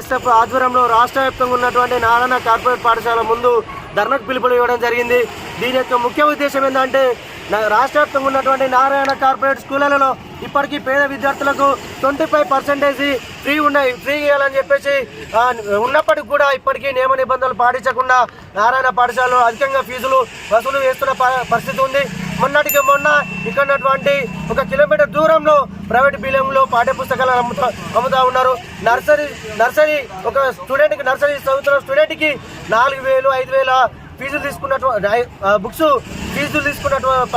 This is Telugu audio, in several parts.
ఎస్ఎఫ్ ఆధ్వర్యంలో రాష్ట్ర వ్యాప్తంగా ఉన్నటువంటి నారాయణ కార్పొరేట్ పాఠశాల ముందు ధర్నకు పిలుపులు ఇవ్వడం జరిగింది. దీని యొక్క ముఖ్య ఉద్దేశం ఏంటంటే రాష్ట్ర వ్యాప్తంగా ఉన్నటువంటి నారాయణ కార్పొరేట్ స్కూళ్ళలో ఇప్పటికీ పేద విద్యార్థులకు ట్వంటీ ఫైవ్ పర్సెంటేజ్ ఫ్రీ ఉన్నాయి. ఫ్రీ ఇవ్వాలని చెప్పేసి ఉన్నప్పటికి ఉన్నప్పటికీ కూడా ఇప్పటికీ నియమ నిబంధనలు పాటించకుండా నారాయణ పాఠశాలలో అధికంగా ఫీజులు వసూలు చేస్తున్న పరిస్థితి ఉంది. మొన్నటికి మొన్న ఇక్కడ ఉన్నటువంటి ఒక కిలోమీటర్ దూరంలో ప్రైవేట్ బిల్డింగ్లో పాఠ్య పుస్తకాలు అమ్ముతా అమ్ముతా ఉన్నారు. నర్సరీ నర్సరీ ఒక స్టూడెంట్కి నర్సరీ చదువుతున్న స్టూడెంట్కి నాలుగు వేలు ఐదు వేల ఫీజులు తీసుకున్నటువంటి బుక్స్ ఫీజులు తీసుకున్నటువంటి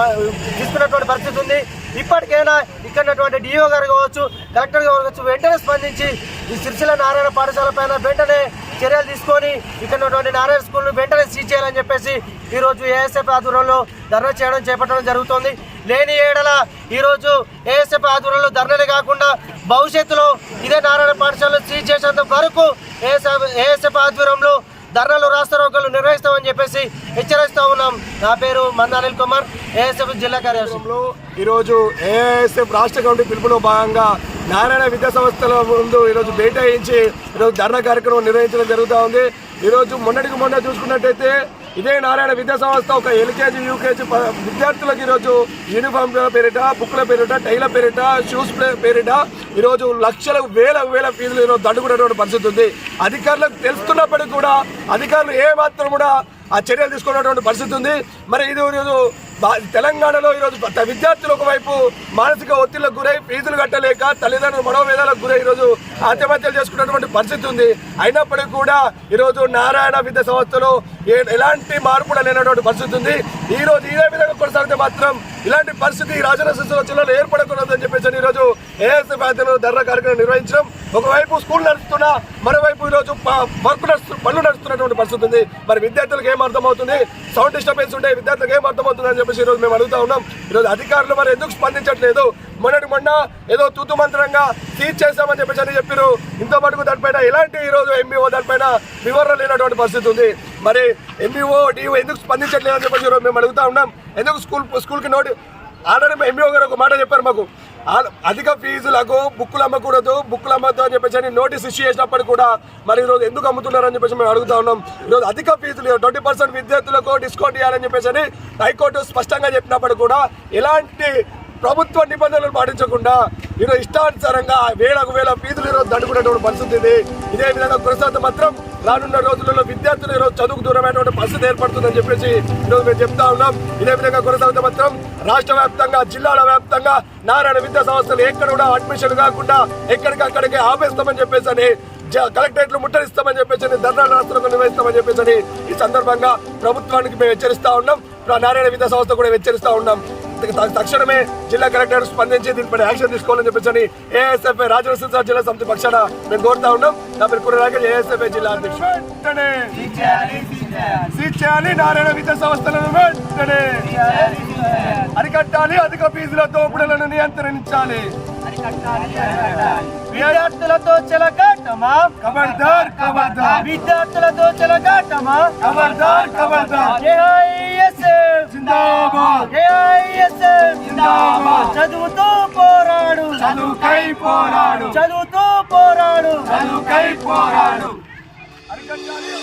తీసుకున్నటువంటి పరిస్థితి ఉంది. ఇప్పటికైనా ఇక్కడ ఉన్నటువంటి డిఓ గారు కావచ్చు కలెక్టర్ గారు కావచ్చు వెంటనే స్పందించి ఈ సిరిసిల్ల నారాయణ పాఠశాల పైన వెంటనే చర్యలు తీసుకొని ఇక్కడ ఉన్నటువంటి నారాయణ స్కూల్ వెంటనే సీజ్ చేయాలని చెప్పేసి ఈరోజు ఏఎస్ఎఫ్ ఆధ్వర్యంలో ధర్నా చేయడం చేపట్టడం జరుగుతోంది. లేని ఏడల ఈరోజు ఏఎస్ఎఫ్ ఆధ్వర్యంలో ధర్నలే కాకుండా భవిష్యత్తులో ఇదే నారాయణ పాఠశాలలో సీజ్ చేసేంత వరకు ఏఎస్ఎఫ్ ఏఎస్ఎఫ్ ఆధ్వర్యంలో ధర్నాలు రాస్తారోకలు నిర్వహిస్తామని చెప్పేసి హెచ్చరిస్తా ఉన్నాం. నా పేరు మంద అనిల్ కుమార్ ఏఎస్ఎఫ్ జిల్లా కార్యాలయంలో ఈరోజు ఏఎస్ఎఫ్ రాష్ట్ర కమిటీ పిలుపులో భాగంగా నారాయణ విద్యా సంస్థల ముందు ఈరోజు బైఠాయించి ఈరోజు ధర్నా కార్యక్రమం నిర్వహించడం జరుగుతూ ఉంది. ఈరోజు మొన్నటికి మొన్న చూసుకున్నట్టయితే ఇదే నారాయణ విద్యా సంస్థ ఒక ఎల్కేజీ యూకేజీ విద్యార్థులకు ఈరోజు యూనిఫామ్ పేరిట బుక్ల పేరిట టైల పేరిట షూస్ ప్లే- పేరిట ఈరోజు లక్షల వేల వేల ఫీజులు ఈరోజు దండుకునేటువంటి పరిస్థితి ఉంది. అధికారులకు తెలుస్తున్నప్పటికీ కూడా అధికారులు ఏమాత్రం కూడా ఆ చర్యలు తీసుకున్నటువంటి పరిస్థితి ఉంది. మరి ఇది ఈరోజు తెలంగాణలో ఈరోజు విద్యార్థులు ఒకవైపు మానసిక ఒత్తిళ్ళకు గురై ఫీజులు కట్టలేక తల్లిదండ్రులు మనోవేదాలకు గురై ఈరోజు ఆత్మహత్యలు చేసుకున్నటువంటి పరిస్థితి ఉంది. అయినప్పటికీ కూడా ఈరోజు నారాయణ విద్యా సంస్థలో ఏ- ఎలాంటి మార్పు లేనటువంటి పరిస్థితి ఉంది. ఈ రోజు ఇదే విధంగా కొనసాగితే మాత్రం ఇలాంటి పరిస్థితి ఈ రాజన్న సిరిసిల్ల జిల్లాలో ఏర్పడకూడదని చెప్పేసి ఈరోజు ఏఎస్ఎఫ్ ఆధ్వర్యంలో ధర్నా కార్యక్రమం నిర్వహించడం. ఒకవైపు స్కూల్ నడుస్తున్నా మరోవైపు ఈరోజు వర్క్ నడుస్తు పనులు నడుస్తున్నటువంటి పరిస్థితి ఉంది. మరి విద్యార్థులకు ఏం అర్థమవుతుంది? సౌండ్ డిస్టర్బెన్స్ ఉంటే విద్యార్థులకు ఏం అర్థమవుతుంది అని చెప్పేసి ఈరోజు మేము అడుగుతా ఉన్నాం. ఈరోజు అధికారులు మరి ఎందుకు స్పందించట్లేదు? మొన్నటి మొన్న ఏదో తూతు మంత్రంగా సీజ్ చేస్తామని చెప్పేసి అని చెప్పారు ఇంత మటుకు దానిపైన ఎలాంటి ఈరోజు ఎంబీఓ దానిపైన వివరణ లేనటువంటి పరిస్థితి ఉంది. మరి ఎంబీఓ డిఓ ఎందుకు స్పందించట్లేదు అని చెప్పేసి ఈరోజు మేము అడుగుతా ఉన్నాం. ఎందుకు స్కూల్ స్కూల్కి నోటి ఆల్రెడీ ఎంబీఓ గారు ఒక మాట చెప్పారు మాకు. అధిక ఫీజులకు బుక్కులు అమ్మకూడదు బుక్కులు అమ్మద్దు అని చెప్పేసి అని నోటీస్ ఇష్యూ చేసినప్పుడు కూడా మరి ఈరోజు ఎందుకు అమ్ముతున్నారని చెప్పేసి మేము అడుగుతా ఉన్నాం. ఈరోజు అధిక ఫీజులు ట్వంటీ పర్సెంట్ విద్యార్థులకు డిస్కౌంట్ ఇవ్వాలని చెప్పేసి అని హైకోర్టు స్పష్టంగా చెప్పినప్పుడు కూడా ఎలాంటి ప్రభుత్వ నిబంధనలు పాటించకుండా ఈరోజు ఇష్టానుసారంగా వేలకు వేల ఫీజులు ఈరోజు దండుకునేటువంటి పరిస్థితి ఇది. ఇదే విధంగా కొనసాగితే మాత్రం రానున్న రోజులలో విద్యార్థులు ఈరోజు చదువుకు దూరమైనటువంటి పరిస్థితి ఏర్పడుతుందని చెప్పేసి ఈరోజు మేము చెప్తా ఉన్నాం. ఇదే విధంగా కొనసాగితే మాత్రం రాష్ట్ర వ్యాప్తంగా జిల్లాల వ్యాప్తంగా నారాయణ విద్యా సంస్థలు ఎక్కడ కూడా అడ్మిషన్ కాకుండా ఎక్కడికక్కడికి ఆపేస్తామని చెప్పేసి అని జ- కలెక్టరేట్లు ముట్టడిస్తామని చెప్పేసి అని ధర్నా రాష్ట్రంలో నిర్వహిస్తామని చెప్పేసి ఈ సందర్భంగా ప్రభుత్వానికి మేము హెచ్చరిస్తా ఉన్నాం. నారాయణ విద్యా సంస్థ కూడా హెచ్చరిస్తా ఉన్నాం. తక్షణమే జిల్లా కలెక్టర్ స్పందించి దీనిపై యాక్షన్ తీసుకోవాలని చెప్పేసి అని ఏఎస్ఎఫ్ రాజనరసింహ జిల్లా సమితి పక్షాన మేము కోరుతా ఉన్నాం. నా పేరు కూడా రాకేష్ ఏఎస్ఎఫ్ జిల్లా అధ్యక్షుడు. వెంటనే సీజ్ చేయాలి నారాయణ విద్యా సంస్థలను వెంటనే అరికట్టాలి అధిక ఫీజుల దోపిడలను నియంత్రించాలి. విద్యార్థులతో చెలగాటమా? విద్యార్థులతో చెలగాటమా? పోరాడు. చదువుతూ పోరాడు. చదువుకై పోరాడు. అరికట్టాలి.